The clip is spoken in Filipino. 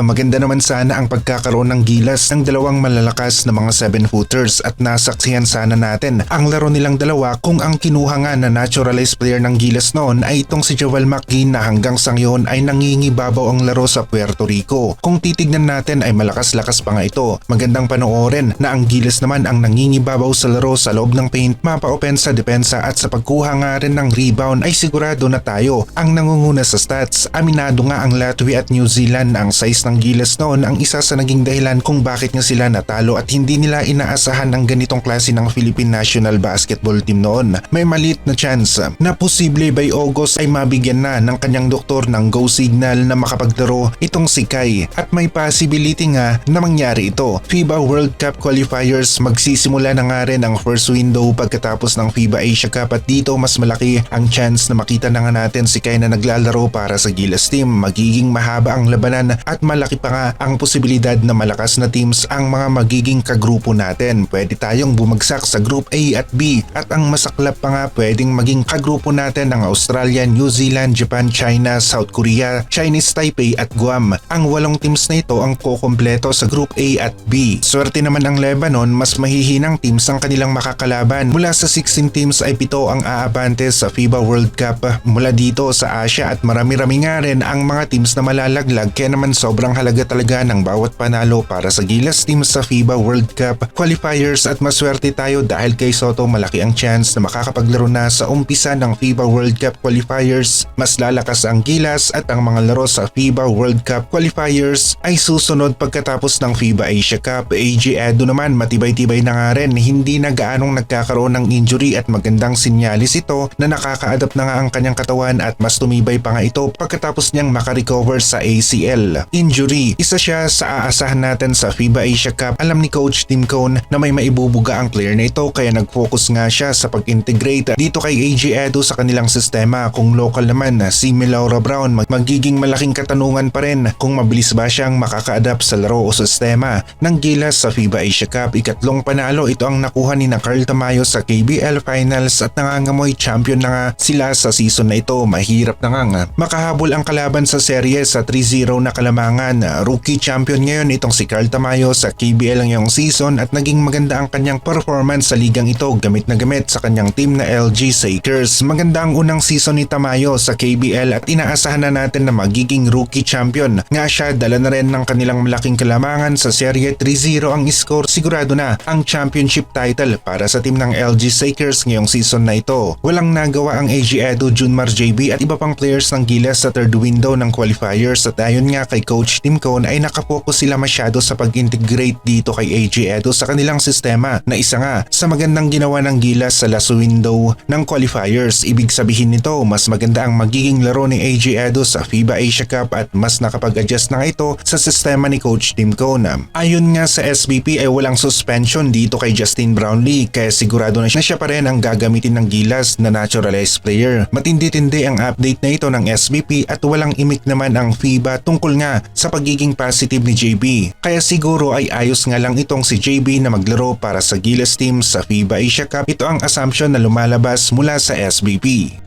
Maganda naman sana ang pagkakaroon ng gilas ng dalawang malalakas na mga 7-footers at nasaksihan sana natin ang laro nilang dalawa kung ang kinuha nga na naturalized player ng gilas noon ay itong si Joel McGinn na hanggang sa ngayon ay nangingibabaw ang laro sa Puerto Rico. Kung titignan natin ay malakas-lakas pa nga ito. Magandang panoorin na ang gilas naman ang nangingibabaw sa laro sa loob ng paint, mapa-opensa, depensa at sa pagkuha nga rin ng rebound ay sigurado na tayo ang nangunguna sa stats. Aminado nga ang Latvia at New Zealand ang size ng Gilas noon ang isa sa naging dahilan kung bakit nga sila natalo at hindi nila inaasahan ang ganitong klase ng Philippine National Basketball Team noon. May maliit na chance na posible by August ay mabigyan na ng kanyang doktor ng go signal na makapaglaro itong si Kai at may possibility nga na mangyari ito. FIBA World Cup qualifiers magsisimula na nga rin ang first window pagkatapos ng FIBA Asia Cup at dito mas malaki ang chance na makita na nga natin si Kai na naglalaro para sa Gilas team. Magiging mahaba ang labanan at malaki pa nga ang posibilidad na malakas na teams ang mga magiging kagrupo natin. Pwede tayong bumagsak sa Group A at B at ang masaklap pa nga pwedeng maging kagrupo natin ang Australia, New Zealand, Japan, China, South Korea, Chinese Taipei at Guam. Ang walong teams na ito ang kukompleto sa Group A at B. Swerte naman ang Lebanon, mas mahihinang teams ang kanilang makakalaban. Mula sa 16 teams ay pito ang aabante sa FIBA World Cup mula dito sa Asia at marami-rami nga rin ang mga teams na malalaglag kaya naman sobrang halaga talaga ng bawat panalo para sa Gilas team sa FIBA World Cup qualifiers at maswerte tayo dahil kay Soto malaki ang chance na makakapaglaro na sa umpisa ng FIBA World Cup qualifiers. Mas lalakas ang Gilas at ang mga laro sa FIBA World Cup qualifiers ay susunod pagkatapos ng FIBA Asia Cup. AG Edo naman matibay-tibay na nga rin hindi na gaanong nagkakaroon ng injury at magandang sinyalis ito na nakaka-adapt na nga ang kanyang katawan at mas tumibay pa nga ito pagkatapos niyang makarecover sa ACL. Injury, isa siya sa aasahan natin sa FIBA Asia Cup. Alam ni Coach Tim Cone na may maibubuga ang player na ito kaya nag-focus nga siya sa pag-integrate dito kay AG Edo sa kanilang sistema. Kung local naman na si Milaura Brown mag- magiging malaking katanungan pa rin kung mabilis ba siyang makaka-adapt sa laro o sistema ng Gilas sa FIBA Asia Cup. Ikatlong panalo ito ang nakuha ni na Carl Tamayo sa KBL Finals at nangangamoy champion na nga sila sa season na ito. Mahirap na nga nga makahabol ang kalaban sa serye sa 3-0 na kalamangan. Rookie champion ngayon itong si Carl Tamayo sa KBL ngayong season at naging maganda ang kanyang performance sa ligang ito gamit na gamit sa kanyang team na LG Sakers. Maganda ang unang season ni Tamayo sa KBL at inaasahan na natin na magiging rookie champion. Nga siya dala na rin ng kanilang malaking kalamangan sa serye 3-0 ang score sigurado na ang championship title para sa team ng LG Sakers ngayong season na ito. Walang nagawa ang AG Edo, Junmar JB at iba pang players ng Gilas sa third window ng qualifiers at ayon nga kay Coach Tim Cone ay nakapokus sila masyado sa pag-integrate dito kay AG Edo sa kanilang sistema na isa nga sa magandang ginawa ng Gilas sa last window ng qualifiers. Ibig sabihin nito mas maganda ang magiging laro ni AG Edo sa FIBA Asia Cup at mas nakapag-adjust na ito sa sistema ni Coach Tim Cone. Ayon nga sa SBP ay walang suspension dito kay Justin Brownlee kaya sigurado na siya pa rin ang gagamitin ng Gilas na naturalized player. Matindi-tindi ang update na ito ng SBP at walang imik naman ang FIBA tungkol nga sa pagiging positive ni JB. Kaya siguro ay ayos nga lang itong si JB na maglaro para sa Gilas team sa FIBA Asia Cup. Ito ang assumption na lumalabas mula sa SBP.